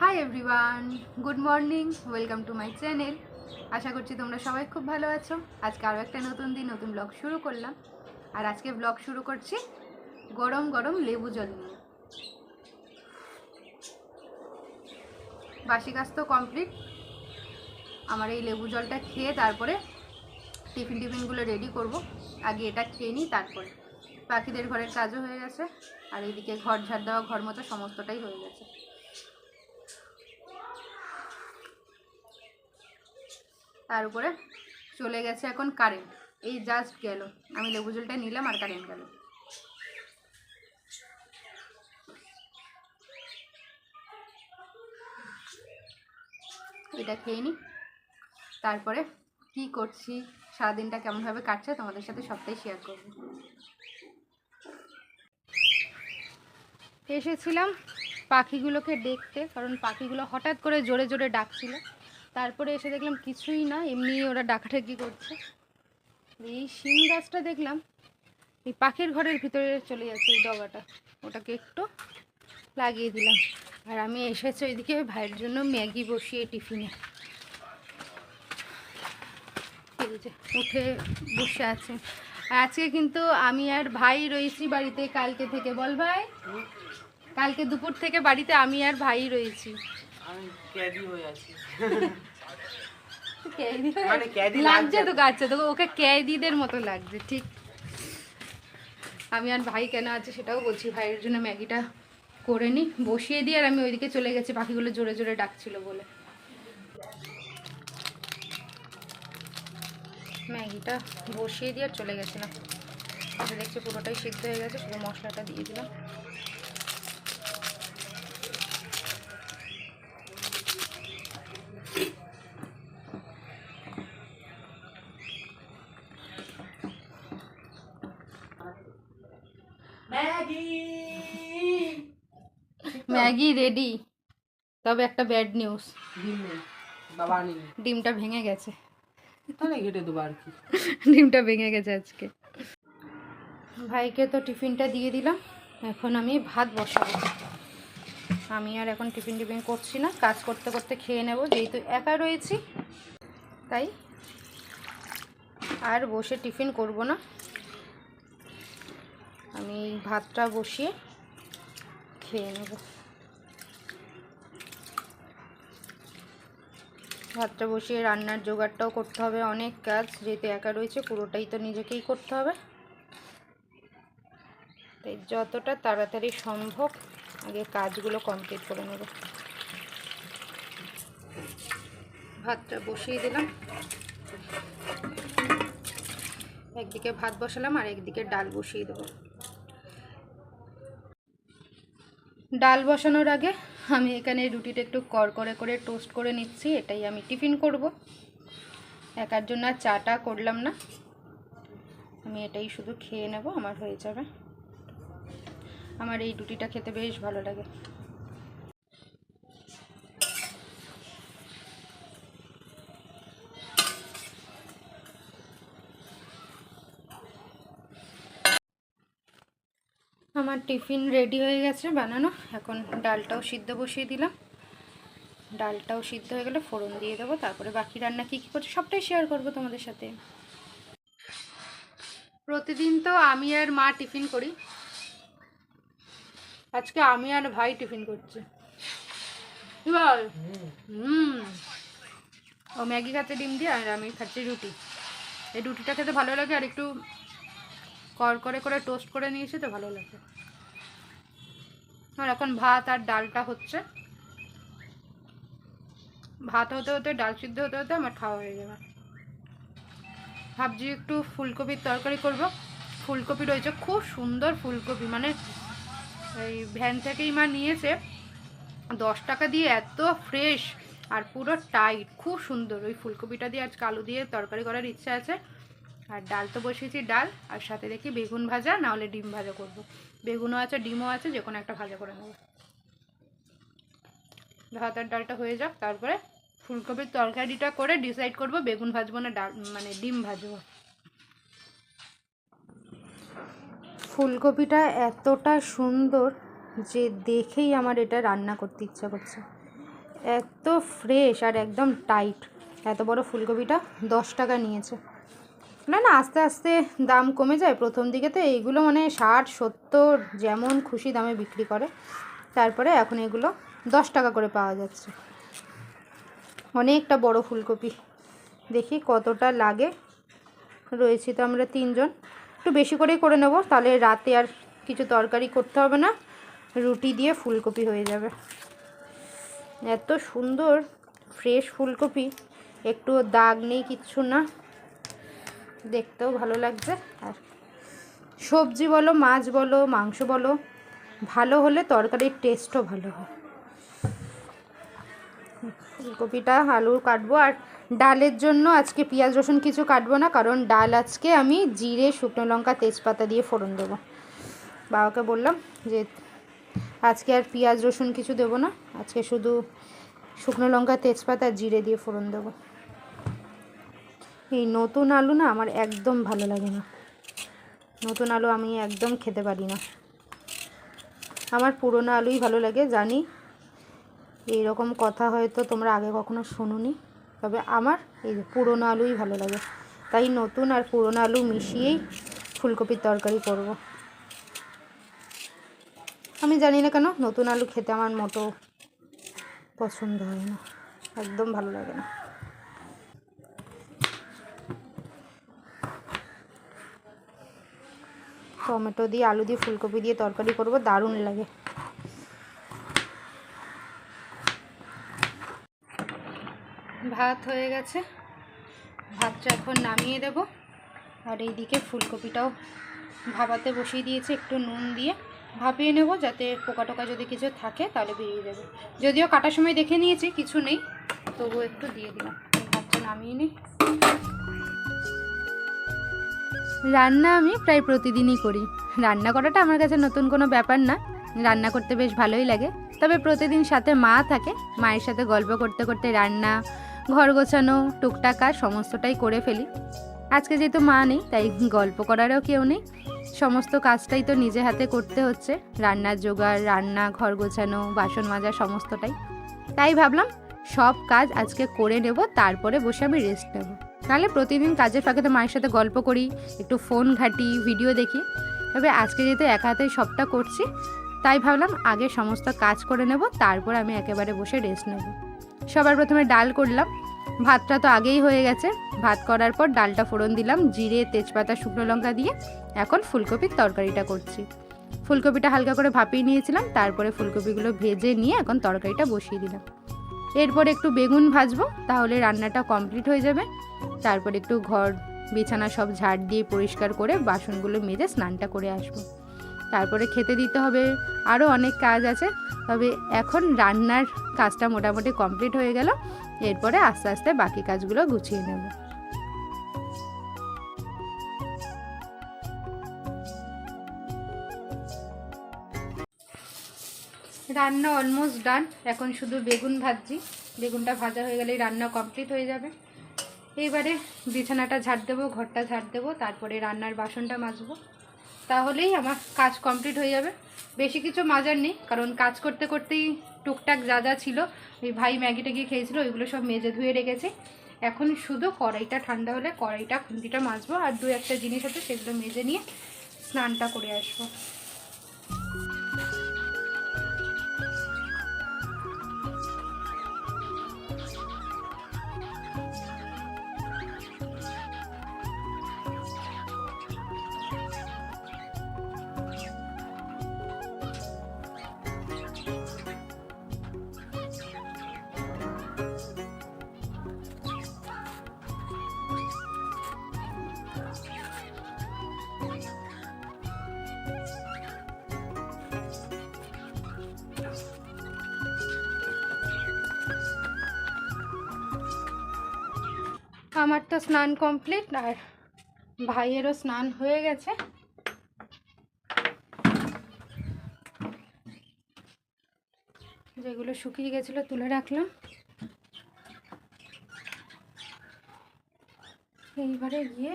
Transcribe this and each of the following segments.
Hi everyone good morning welcome to my channel আশা করছি তোমরা সবাই খুব ভালো আছো। আজকে আরও একটা নতুন দিন, নতুন ব্লগ শুরু করলাম। আর আজকে ব্লগ শুরু করছি গরম গরম লেবু জল নিয়ে। বাসি কাজ তো কমপ্লিট আমার এই লেবু জলটা খেয়ে তারপরে টিফিন টিফিনগুলো রেডি করব। আগে এটা খেয়ে নিই, তারপরে। পাখিদের ঘরের কাজও হয়ে গেছে। আর এইদিকে ঘর ঝাড় দেওয়া, ঘর মতো সমস্তটাই হয়ে গেছে। তার উপরে চলে গেছে এখন কারেন্ট এই জাস্ট গেল। আমি লেবু জলটা নিলাম আর কারেন্ট গেল। এটা খেয়ে নিই তারপরে কি করছি? সারাদিনটা কেমনভাবে কাটছে তোমাদের সাথে সবটাই শেয়ার করব। এসেছিলাম পাখিগুলোকে দেখতে, কারণ পাখিগুলো হঠাৎ করে জোরে জোরে ডাকছিল। তারপরে এসে দেখলাম কিছুই না, এমনি ওরা ডাকাডাকি করছে। এই শিম গাছটা দেখলাম, এই পাখির ঘরের ভিতরে চলে যাচ্ছে এই ডগাটা। ওটাকে একটু লাগিয়ে দিলাম। আর আমি এসেছি ওইদিকে ওই ভাইয়ের জন্য ম্যাগি বসিয়ে টিফিনে। উঠে বসে আছে। আজকে কিন্তু আমি আর ভাই রয়েছি বাড়িতে কালকে থেকে। বল ভাই, কালকে দুপুর থেকে বাড়িতে আমি আর ভাই রয়েছি। আমি ক্যাদি হয়ে আছি। ক্যাদি মানে ক্যাদি লাগছে। লাগছে। তো গাছে তো ওকে ক্যাদিদের মতো লাগছে ঠিক। আমি আর ভাই কেন আছে সেটাও বলছি ভাইয়ের জন্য ম্যাগিটা করে নি বসিয়ে দিয়ে আর আমি ওইদিকে চলে গেছি পাখিগুলো জোরে জোরে ডাকছিল বলে। ম্যাগিটা বসিয়ে দিয়ে আর চলে গেছিলাম। দেখছি পুরোটাই সিদ্ধ হয়ে গেছে শুধু মশলাটা দিয়ে দিলাম ম্যাগি ম্যাগি রেডি তবে একটা ব্যাড নিউজ ডিমটা ভেঙে গেছে। ডিমটা ভেঙে গেছে আজকে। ভাইকে তো টিফিনটা দিয়ে দিলাম। এখন আমি ভাত বসাবো। আমি আর এখন টিফিন টিফিন করছি না। কাজ করতে করতে খেয়ে নেব। যেহেতু একা রয়েছি তাই আর বসে টিফিন করব না। আমি ভাতটা বসিয়ে খেয়ে নেব। ভাতটা বসিয়ে রান্নার জোগাড়টাও করতে হবে, অনেক কাজ, যেহেতু একা রয়েছে, পুরোটাই তো নিজেকেই করতে হবে। তাই যতটা তাড়াতাড়ি সম্ভব আগে কাজগুলো কমপ্লিট করে নেব। ভাতটা বসিয়ে দিলাম। একদিকে ভাত বসালাম আর একদিকে ডাল বসিয়ে দেবো। ডাল বসানোর আগে আমি এখানে রুটিটা একটু কর করে করে টোস্ট করে নিচ্ছি, এটাই আমি টিফিন করব। একার জন্য আর চাটা করলাম না। আমি এটাই শুধু খেয়ে নেব, আমার হয়ে যাবে। আমার এই রুটিটা খেতে বেশ ভালো লাগে। আমার টিফিন রেডি হয়ে গেছে বানানো। এখন ডালটাও সিদ্ধ বসিয়ে দিলাম। ডালটাও সিদ্ধ হয়ে গেলে ফোড়ন দিয়ে দেবো, তারপরে বাকি রান্না কী কী করছে সবটাই শেয়ার করব তোমাদের সাথে। প্রতিদিন তো আমি আর মা টিফিন করি। আজকে আমি আর ভাই টিফিন করছি। বল হুম, ও ম্যাগি খাচ্ছে ডিম দিয়ে আর আমি খাচ্ছি রুটি। এই রুটিটা খেতে ভালো লাগে আর একটু কর করে করে টোস্ট করে নিয়েছি তো ভালো লাগে। আর এখন ভাত আর ডালটা হচ্ছে। ভাত হতে হতে, ডাল সিদ্ধ হতে হতে আমার খাওয়া হয়ে যাবে ভাবছি একটু ফুলকপির তরকারি করব। ফুলকপি রয়েছে, খুব সুন্দর ফুলকপি। মানে এই ভ্যান থেকেই মা নিয়েছে। দশ টাকা দিয়ে এত ফ্রেশ আর পুরো টাইট, খুব সুন্দর। ওই ফুলকপিটা দিয়ে আজ কালো দিয়ে তরকারি করার ইচ্ছা আছে। আর ডাল তো বসিয়েছি, ডাল। আর সাথে দেখি বেগুন ভাজা না হলে ডিম ভাজা করব। বেগুনও আছে, ডিমও আছে, যে কোনো একটা ভাজা করে নেব। ভাত আর ডালটা হয়ে যাক, তারপরে ফুলকপির তরকারিটা করে ডিসাইড করব বেগুন ভাজবো না ডাল মানে ডিম ভাজবো। ফুলকপিটা এতটা সুন্দর যে দেখেই আমার এটা রান্না করতে ইচ্ছা করছে। এত ফ্রেশ আর একদম টাইট। এত বড় ফুলকপিটা দশ টাকা নিয়েছে। না না, আস্তে আস্তে দাম কমে যায়। প্রথম দিকে তো এইগুলো মানে ষাট, সত্তর যেমন খুশি দামে বিক্রি করে, তারপরে এখন এগুলো দশ টাকা করে পাওয়া যাচ্ছে। অনেকটা বড় ফুলকপি। দেখি কতটা লাগে। রয়েছি তো আমরা তিনজন। একটু বেশি করেই করে নেব, তাহলে রাতে আর কিছু তরকারি করতে হবে না। রুটি দিয়ে ফুলকপি হয়ে যাবে। এত সুন্দর, ফ্রেশ ফুলকপি। একটু দাগ নেই, কিচ্ছু না। দেখতেও ভালো লাগছে। আর সবজি বলো, মাছ বলো, মাংস বলো, ভালো হলে তরকারির টেস্টও ভালো হয়। ফুলকপিটা আলু কাটবো। আর ডালের জন্য আজকে পেঁয়াজ, রসুন কিছু কাটবো না, কারণ ডাল আজকে আমি জিরে, শুকনো লঙ্কা, তেজপাতা দিয়ে ফোড়ন দেবো। বাবাকে বললাম যে, আজকে আর পেঁয়াজ, রসুন কিছু দেবো না, আজকে শুধু শুকনো লঙ্কা, তেজপাতা, জিরে দিয়ে ফোড়ন দেবো। এই নতুন আলু না আমার একদম ভালো লাগে না। নতুন আলু আমি একদম খেতে পারি না। আমার পুরোনো আলুই ভালো লাগে, জানি। এই রকম কথা হয়তো তোমরা আগে কখনো শুনুনি, তবে আমার এই পুরোনো আলুই ভালো লাগে। তাই নতুন আর পুরোনো আলু মিশিয়েই ফুলকপির তরকারি করব। আমি জানি না কেন, নতুন আলু খেতে আমার মোটো পছন্দ হয় না, একদম ভালো লাগে না। টমেটো দিয়ে, আলু দিয়ে, ফুলকপি দিয়ে তরকারি করব, দারুণ লাগে। ভাত হয়ে গেছে। ভাতটা এখন নামিয়ে দেব। আর এইদিকে ফুলকপিটাও ভাবাতে বসিয়ে দিয়েছি, একটু নুন দিয়ে। ভাপিয়ে নেব যাতে পোকা টোকা যদি কিছু থাকে তাহলে বেরিয়ে যাবে। যদিও কাটার সময় দেখে নিয়েছি, কিছু নেই। তবুও একটু দিয়ে দিলাম। ভাতটা নামিয়ে নিই। রান্না আমি প্রায় প্রতিদিনই করি। রান্না করাটা আমার কাছে নতুন কোনো ব্যাপার না। রান্না করতে বেশ ভালোই লাগে। তবে প্রতিদিন সাথে মা থাকে। মায়ের সাথে গল্প করতে করতে রান্না, ঘর গোছানো, টুকটাক সমস্তটাই করে ফেলি। আজকে যেহেতু মা নেই, তাই গল্প করারও কেউ নেই। সমস্ত কাজটাই তো নিজে হাতে করতে হচ্ছে। রান্নার জোগাড়, রান্না, ঘর গোছানো, বাসন মাজা সমস্তটাই। তাই ভাবলাম, সব কাজ আজকে করে নেব, তারপরে বসে আমি রেস্ট নেব। নাহলে প্রতিদিন কাজের ফাঁকে তো মায়ের সাথে গল্প করি, একটু ফোন ঘাঁটি ভিডিও দেখি। তবে আজকে যেহেতু একা হাতেই সবটা করছি, তাই ভাবলাম আগে সমস্ত কাজ করে নেব, তারপর আমি একেবারে বসে রেস্ট নেব। সবার প্রথমে ডাল করলাম। ভাতটা তো আগেই হয়ে গেছে। ভাত করার পর ডালটা ফোড়ন দিলাম, জিরে, তেজপাতা, শুকনো লঙ্কা দিয়ে এখন ফুলকপির তরকারিটা করছি। ফুলকপিটা হালকা করে ভাপিয়ে নিয়েছিলাম, তারপরে ফুলকপিগুলো ভেজে নিয়ে এখন তরকারিটা বসিয়ে দিলাম। এরপর একটু বেগুন ভাজবো, তাহলে রান্নাটা কমপ্লিট হয়ে যাবে। তারপর একটু ঘর, বিছানা সব ঝাড় দিয়ে পরিষ্কার করে বাসনগুলো মেজে স্নানটা করে আসব। তারপরে খেতে দিতে হবে আরও অনেক কাজ আছে, তবে এখন রান্নার কাজটা মোটামুটি কমপ্লিট হয়ে গেল, এরপরে আস্তে আস্তে বাকি কাজগুলো গুছিয়ে নেব। রান্না অলমোস্ট ডান এখন শুধু বেগুন ভাজছি। বেগুনটা ভাজা হয়ে গেলেই রান্না কমপ্লিট হয়ে যাবে। এইবারে বিছানাটা ঝাড় দেবো, ঘরটা ঝাড় দেবো, তারপরে রান্নার বাসনটা মাজবো। তাহলেই আমার কাজ কমপ্লিট হয়ে যাবে। বেশি কিছু মাজার নেই, কারণ কাজ করতে করতেই টুকটাক যা যা ছিল, ওই ভাই ম্যাগি ট্যাগি খেয়েছিল, ওইগুলো সব মেজে ধুয়ে রেখেছি। এখন শুধু কড়াইটা ঠান্ডা হলে কড়াইটা খুন্তিটা মাজবো, আর দু একটা জিনিস আছে সেগুলো মেজে নিয়ে স্নানটা করে আসব। আমার তো স্নান কমপ্লিট আর ভাইয়েরও স্নান হয়ে গেছে। যেগুলো শুকিয়ে গেছিল তুলে রাখলাম। এইবারে গিয়ে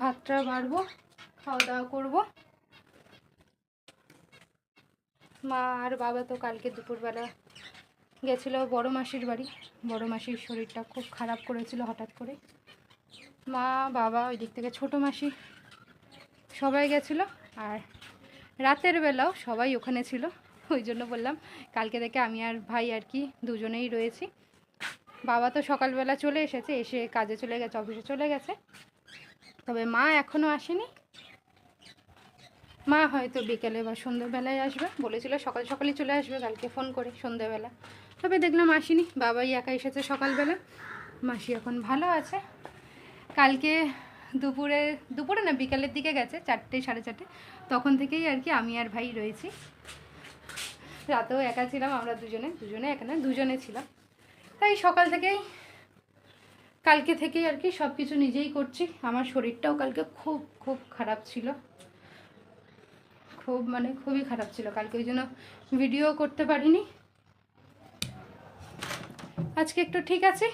ভাতটা বাড়বো, খাওয়া দাওয়া করব। মা আর বাবা তো কালকে দুপুরবেলা গেছিল বড় মাসির বাড়ি। বড় মাসির শরীরটা খুব খারাপ করেছিল হঠাৎ করে। মা, বাবা, ওই দিক থেকে ছোটো মাসি সবাই গেছিল আর রাতের বেলাও সবাই ওখানে ছিল। ওই জন্য বললাম, কালকে থেকে আমি আর ভাই আর কি দুজনেই রয়েছি। বাবা তো সকালবেলা চলে এসেছে, এসে কাজে চলে গেছে, অফিসে চলে গেছে। তবে মা এখনও আসেনি। মা হয়তো বিকেলে বা সন্ধ্যেবেলায় আসবে। বলেছিল সকাল সকালই চলে আসবে, কালকে ফোন করে সন্ধ্যেবেলা। তবে দেখলাম আসেনি। বাবাই একা এসেছে সকালবেলা। মাসি এখন ভালো আছে। কালকে দুপুরে দুপুরে না, বিকালের দিকে গেছে, চারটে, সাড়ে চারটে। তখন থেকেই আর কি আমি আর ভাই রয়েছি। রাতেও একা ছিলাম, আমরা দুজনে দুজনে একা না দুজনে ছিলাম। তাই সকাল থেকেই, কালকে থেকেই আর কি সব কিছু নিজেই করছি। আমার শরীরটাও কালকে খুব খুব খারাপ ছিল। খুব মানে খুবই খারাপ ছিল। কালকে ওই জন্য ভিডিও করতে পারিনি। আজকে একটু ঠিক আছে?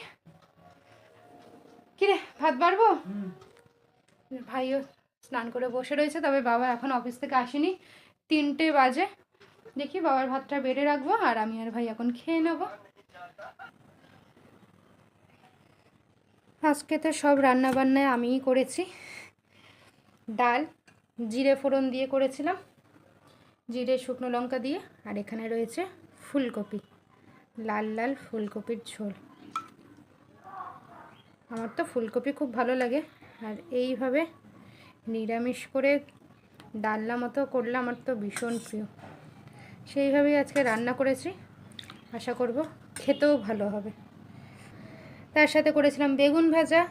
কিরে ভাত বাড়বো? ভাইও স্নান করে বসে রয়েছে তবে বাবা এখন অফিস থেকে আসেনি। তিনটে বাজে। দেখি বাবার ভাতটা বেড়ে রাখব আর আমি আর ভাই এখন খেয়ে নেব। আজকে তো সব রান্না বান্নায় আমিই করেছি। ডাল জিরে ফোড়ন দিয়ে করেছিলাম। জিরে শুকনো লঙ্কা দিয়ে আর এখানে রয়েছে ফুলকপি। লাল লাল ফুলকপির ঝোল। আমার তো ফুলকপি খুব ভালো লাগে। আর এইভাবে নিরামিষ করে ডালনা মতো করলে আমার তো ভীষণ প্রিয়। সেইভাবেই আজকে রান্না করেছি। আশা করব খেতেও ভালো হবে। তার সাথে করেছিলাম বেগুন ভাজা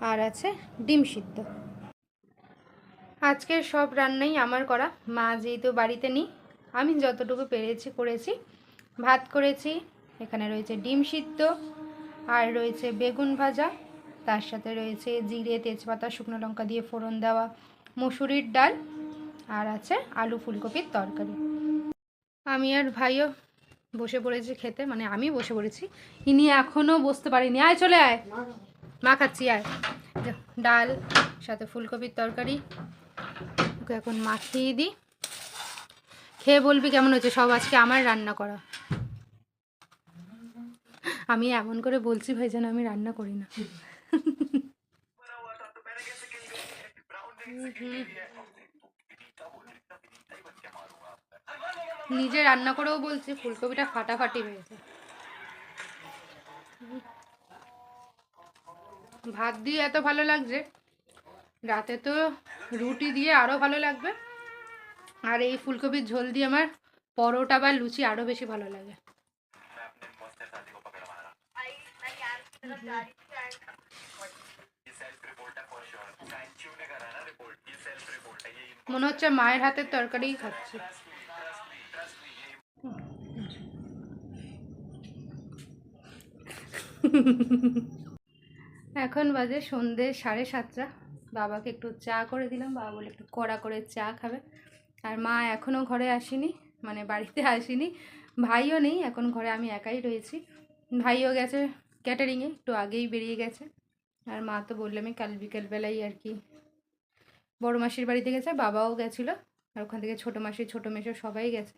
আর আছে ডিম সিদ্ধ। আজকের সব রান্নাই আমার করা। মা যেহেতু বাড়িতে নেই, আমি যতটুকু পেরেছি করেছি। ভাত করেছি। এখানে রয়েছে ডিম সিদ্ধ আর রয়েছে বেগুন ভাজা। তার সাথে রয়েছে জিরে, তেজপাতা, শুকনো লঙ্কা দিয়ে ফোড়ন দেওয়া মুসুরির ডাল আর আছে আলু ফুলকপির তরকারি। আমি আর ভাইও বসে পড়েছি খেতে মানে আমি বসে পড়েছি। ইনি এখনও বসতে পারিনি। আয় চলে আয়। মা খাচ্ছি, আয়। ডাল, সাথে ফুলকপির তরকারি। ওকে এখন মাখিয়ে দিই। খেয়ে বলবি কেমন হয়েছে? সব আজকে আমার রান্না করা। আমি এমন করে বলছি ভাই যেন আমি রান্না করি না। নিজে রান্না করেও বলছি, ফুলকপিটা ফাটাফাটি হয়েছে। ভাত দিয়ে এত ভালো লাগছে, রাতে তো রুটি দিয়ে আরও ভালো লাগবে। আর এই ফুলকপির ঝোল দিয়ে আমার পরোটা বা লুচি আরও বেশি ভালো লাগে। মনে হচ্ছে মায়ের হাতের তরকারিই খাচ্ছি। এখন বাজে সন্ধে সাড়ে সাতটা। বাবাকে একটু চা করে দিলাম। বাবা বলে একটু কড়া করে চা খাবে। আর মা এখনও ঘরে আসেনি মানে বাড়িতে আসেনি। ভাইও নেই, এখন ঘরে আমি একাই রয়েছি। ভাইও গেছে ক্যাটারিংয়ে একটু আগেই বেরিয়ে গেছে। আর মা তো বললামই কাল বিকেলবেলাই আর কি। বড় মাসির বাড়িতে গেছে, বাবাও গেছিল। আর ওখান থেকে ছোটো মাসি, ছোটো মেশো সবাই গেছে।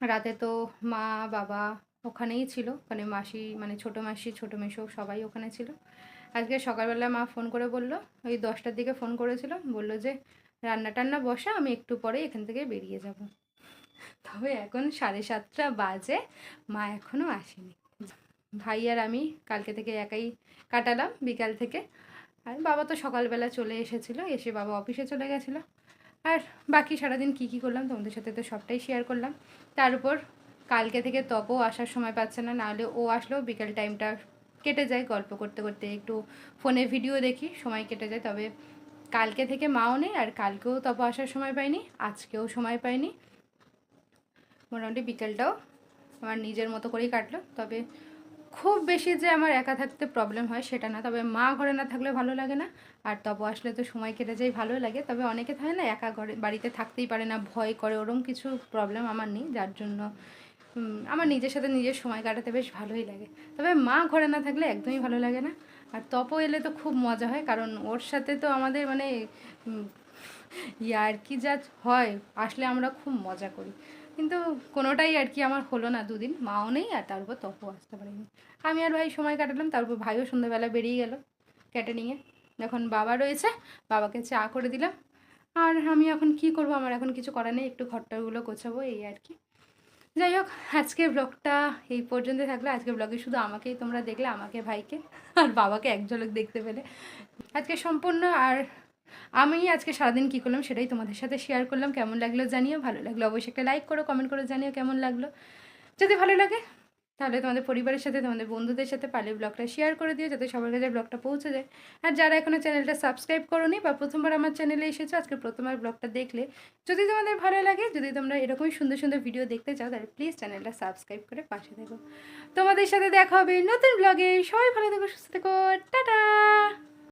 রাতে তো মা, বাবা ওখানেই ছিল। মানে মাসি মানে ছোটো মাসি, ছোটো মেশো সবাই ওখানে ছিল। আজকে সকালবেলা মা ফোন করে বলল, ওই দশটার দিকে ফোন করেছিল। বলল যে, রান্না টান্না বসা, আমি একটু পরে এখান থেকে বেরিয়ে যাব। তবে এখন সাড়ে সাতটা বাজে, মা এখনও আসেনি। ভাই আর আমি কালকে থেকে একাই কাটালাম, বিকাল থেকে। আর বাবা তো সকালবেলা চলে এসেছিল, এসে বাবা অফিসে চলে গেছিল। আর বাকি সারাদিন কী কী করলাম তোমাদের সাথে তো সবটাই শেয়ার করলাম। তার উপর কালকে থেকে তপও আসার সময় পাচ্ছে না, নাহলে ও আসলেও বিকেল টাইমটা কেটে যায়। গল্প করতে করতে একটু ফোনে ভিডিও দেখি, সময় কেটে যায়। তবে কালকে থেকে মাও নেই, আর কালকেও তপ আসার সময় পাইনি, আজকেও সময় পাইনি। মোটামুটি বিকেলটাও আমার নিজের মতো করেই কাটলো। তবে খুব বেশি যে আমার একা থাকতে প্রবলেম হয় সেটা না। তবে মা ঘরে না থাকলে ভালো লাগে না। আর তবে আসলে তো সময় কেটে যায়, ভালো লাগে। তবে অনেকে থাকে না, একা ঘরে, বাড়িতে থাকতেই পারে না, ভয় করে, ওরম কিছু প্রবলেম আমার নেই। যার জন্য আমার নিজের সাথে নিজের সময় কাটাতে বেশ ভালোই লাগে। তবে মা ঘরে না থাকলে একদমই ভালো লাগে না। আর তপ এলে তো খুব মজা হয়, কারণ ওর সাথে তো আমাদের মানে ইয়ার কি যা হয়, আসলে আমরা খুব মজা করি। কিন্তু কোনোটাই আর কি আমার হলো না দুদিন। মাও নেই আর তার উপর তপু আসতে পারিনি। আমি আর ভাই সময় কাটালাম তারপর ভাইও সন্ধ্যাবেলা বেরিয়ে গেল ক্যাটারিংয়ে। এখন বাবা রয়েছে, বাবাকে চা করে দিলাম। আর আমি এখন কি করব? আমার এখন কিছু করার নেই, একটু ঘরটাগুলো গোছাবো, এই আর কি। যাই হোক, আজকে ব্লগটা এই পর্যন্ত থাকলে। আজকে ব্লগে শুধু আমাকেই তোমরা দেখলে, আমাকে ভাইকে আর বাবাকে এক ঝলক দেখতে পেলে। আজকে সম্পূর্ণ আর আমি আজকে সারাদিন কী করলাম সেটাই তোমাদের সাথে শেয়ার করলাম। কেমন লাগল জানিও, ভালো লাগল অবশ্যই একটা লাইক করো কমেন্ট করে, জানিও কেমন লাগল। যদি ভালো লাগে, তাহলে তোমাদের পরিবারের সাথে, তোমাদের বন্ধুদের সাথে পারলে ব্লগটা শেয়ার করে দিও, যাতে সবার কাছে ব্লগটা পৌঁছে যায়। আর যারা এখনও চ্যানেলটা সাবস্ক্রাইব করোনি বা প্রথমবার আমার চ্যানেলে এসেছ, আজকে প্রথমবার ব্লগটা দেখলে, যদি তোমাদের ভালো লাগে, যদি তোমরা এরকমই সুন্দর সুন্দর ভিডিও দেখতে চাও, তাহলে প্লিজ চ্যানেলটা সাবস্ক্রাইব করে পাশে থেকো। তোমাদের সাথে দেখা হবে নতুন ব্লগে সবাই ভালো থেকো, সুস্থ থেকো। টাটা!